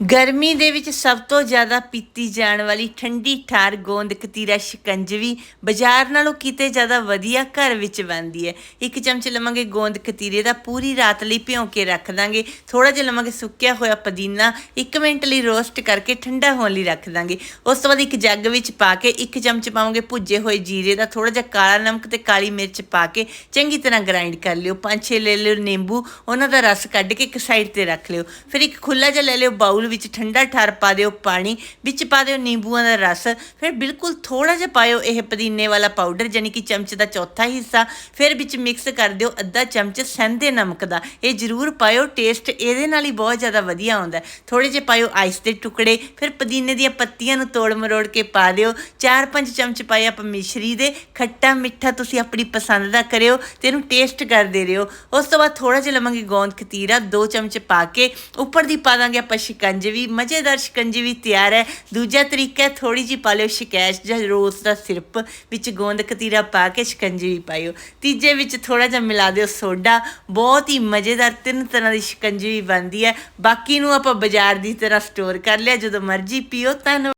ਗਰਮੀ ਦੇ ਵਿੱਚ ਸਭ ਤੋਂ ਜ਼ਿਆਦਾ ਪੀਤੀ ਜਾਣ ਵਾਲੀ ਠੰਡੀ ਠਾਰ, ਗੋਂਦ, ਕਤੀਰਾ ਸ਼ਿਕੰਜਵੀ ਬਾਜ਼ਾਰ ਨਾਲੋਂ ਕਿਤੇ ਜ਼ਿਆਦਾ ਵਧੀਆ ਘਰ ਵਿੱਚ ਬਣਦੀ ਹੈ। ਇੱਕ ਚਮਚ ਲਵਾਂਗੇ ਗੋਂਦ ਕਤੀਰੇ ਦਾ, ਪੂਰੀ ਰਾਤ ਲਈ ਭਿਉਂ ਕੇ ਰੱਖ ਦਾਂਗੇ। ਥੋੜਾ ਜਿਹਾ ਲਵਾਂਗੇ ਸੁੱਕਿਆ ਹੋਇਆ ਪੁਦੀਨਾ 1 ਮਿੰਟ ਲਈ ਰੋਸਟ ਕਰਕੇ ਠੰਡਾ ਹੋਣ ਲਈ ਰੱਖ ਦਾਂਗੇ। ਉਸ ਤੋਂ ਬਾਅਦ ਇੱਕ ਜੱਗ ਵਿੱਚ ਪਾ ਕੇ ਇੱਕ ਚਮਚ ਪਾਵਾਂਗੇ ਭੁੱਜੇ ਹੋਏ ਜੀਰੇ ਦਾ ਥੋੜਾ ਜਿਹਾ ਕਾਲਾ ਨਮਕ ਤੇ ਕਾਲੀ ਮਿਰਚ ਪਾ ਕੇ ਚੰਗੀ ਤਰ੍ਹਾਂ ਗ੍ਰਾਈਂਡ ਕਰ ਲਿਓ। ਪੰਜ ਛੇ ਲੈ ਲਿਓ ਨਿੰਬੂ, ਉਹਨਾਂ ਦਾ ਰਸ ਕੱਢ ਕੇ ਇੱਕ ਸਾਈਡ ਤੇ ਰੱਖ ਲਿਓ। ਫਿਰ ਇੱਕ ਖੁੱਲਾ ਜਿਹਾ ਲੈ ਲਿਓ ਬਾਉਲ ਵਿੱਚ ਠੰਡਾ ਠਾਰ ਪਾ ਦਿਓ, ਪਾਣੀ ਵਿੱਚ ਪਾ ਦਿਓ, ਨਿੰਬੂਆਂ ਦਾ ਰਸ, ਫਿਰ ਬਿਲਕੁਲ ਥੋੜਾ ਜਿਹਾ ਪਾਇਓ, ਇਹ ਪੁਦੀਨੇ ਵਾਲਾ ਪਾਊਡਰ ਯਾਨੀ ਕਿ ਚਮਚ ਦਾ ਚੌਥਾ ਹਿੱਸਾ, ਫਿਰ ਵਿੱਚ ਮਿਕਸ ਕਰ ਦਿਓ ਅੱਧਾ ਚਮਚ ਸੈਂਦੇ ਨਮਕ ਦਾ, ਇਹ ਜ਼ਰੂਰ ਪਾਇਓ ਟੇਸਟ ਇਹਦੇ ਨਾਲ ਹੀ ਬਹੁਤ ਜ਼ਿਆਦਾ ਵਧੀਆ ਆਉਂਦਾ ਹੈ। ਥੋੜੇ ਜਿਹੇ ਪਾਇਓ ਆਈਸ ਦੇ ਟੁਕੜੇ, ਫਿਰ ਪੁਦੀਨੇ ਦੀਆਂ ਪੱਤੀਆਂ ਨੂੰ ਤੋੜ ਮਰੋੜ ਕੇ ਪਾ ਦਿਓ 4-5 ਚਮਚ ਪਾਏ ਆਪਾਂ ਮਿਸ਼ਰੀ ਦੇ, ਖੱਟਾ ਮਿੱਠਾ ਤੁਸੀਂ ਆਪਣੀ ਪਸੰਦ ਦਾ ਕਰਿਓ ਤੇ ਇਹਨੂੰ ਟੇਸਟ ਕਰਦੇ ਰਹੋ ਉਸ ਤੋਂ ਬਾਅਦ ਥੋੜਾ ਜਿਹਾ ਲਵਾਂਗੇ, ਗੋਂਦ, ਖਤੀਰਾ 2 ਚਮਚ ਪਾ ਕੇ, ਉੱਪਰ ਦੀ ਪਾ ਦਾਂਗੇ ਆਪਾਂ ਸ਼ਿਕੰਜਵੀ ਮਜ਼ੇਦਾਰ ਸ਼ਿਕੰਜਵੀ ਤਿਆਰ ਹੈ। ਦੂਜਾ ਤਰੀਕਾ ਹੈ ਥੋੜੀ ਜਿਹੀ ਪਾ ਲਿਓ ਸ਼ਿਕੈਸ਼ ਜਾਂ ਰੋਜ਼ ਦਾ ਸਿਰਪ, ਵਿੱਚ ਗੋਂਦ ਕਤੀਰਾ ਪਾ ਕੇ ਸ਼ਿਕੰਜਵੀ ਪਾਇਓ। ਤੀਜੇ ਵਿੱਚ ਥੋੜਾ ਜਿਹਾ ਮਿਲਾ ਦਿਓ ਸੋਡਾ। ਬਹੁਤ ਹੀ ਮਜ਼ੇਦਾਰ ਤਿੰਨ ਤਰ੍ਹਾਂ ਦੀ ਸ਼ਿਕੰਜਵੀ ਬਣਦੀ ਹੈ। ਬਾਕੀ ਨੂੰ ਆਪਾਂ ਬਾਜ਼ਾਰ ਦੀ ਤਰ੍ਹਾਂ ਸਟੋਰ ਕਰ ਲਿਆ। ਜਦੋਂ ਮਰਜ਼ੀ ਪੀਓ, ਧੰਨਵਾਦ।